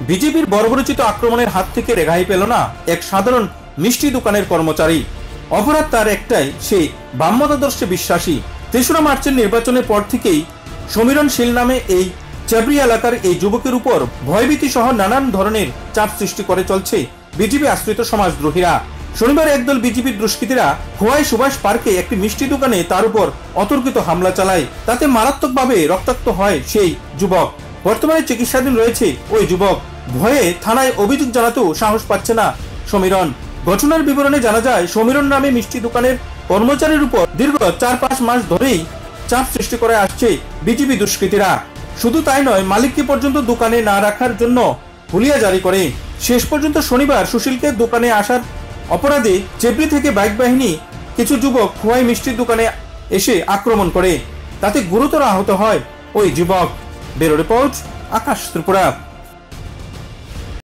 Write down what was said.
বিজেপির বর্বরচিত আক্রমণের হাত থেকে রেহাই পেল না এক সাধারণ মিষ্টি দোকানের কর্মচারী। অপরাধ তার একটাই, সে বাম্যতাদর্শে বিশ্বাসী। তেসরা মার্চের নির্বাচনের পর থেকেই সমীরণশীল নামে এই চাবরি এলাকার এই যুবকের উপর ভয়ভীতি সহ নানান ধরনের চাপ সৃষ্টি করে চলছে বিজেপি আশ্রিত সমাজদ্রোহীরা। শনিবার একদল বিজেপির দুষ্কৃতীরা খোয়াই সুভাষ পার্কে একটি মিষ্টি দোকানে তার উপর অতর্কিত হামলা চালায়। তাতে মারাত্মকভাবে রক্তাক্ত হয় সেই যুবক। বর্তমানে চিকিৎসাধীন রয়েছে ওই যুবক। ভয়ে থানায় অভিযোগ জানাতেও সাহস পাচ্ছে না সমীরণ। ঘটনার বিবরণে জানা যায়, সমীরণ নামে মিষ্টি দোকানের কর্মচারীর উপর দীর্ঘ চার পাঁচ মাস ধরেই চাপ সৃষ্টি করে আসছে বিজেপি দুষ্কৃতীরা। শুধু তাই নয়, মালিককে পর্যন্ত দোকানে না রাখার জন্য হুলিয়া জারি করে। শেষ পর্যন্ত শনিবার সুশীলকে দোকানে আসার অপরাধে চেবরি থেকে বাইক বাহিনী কিছু যুবক খোয়াই মিষ্টির দোকানে এসে আক্রমণ করে। তাতে গুরুতর আহত হয় ওই যুবক। বেরো রিপোর্ট আকাশ ত্রিপুরা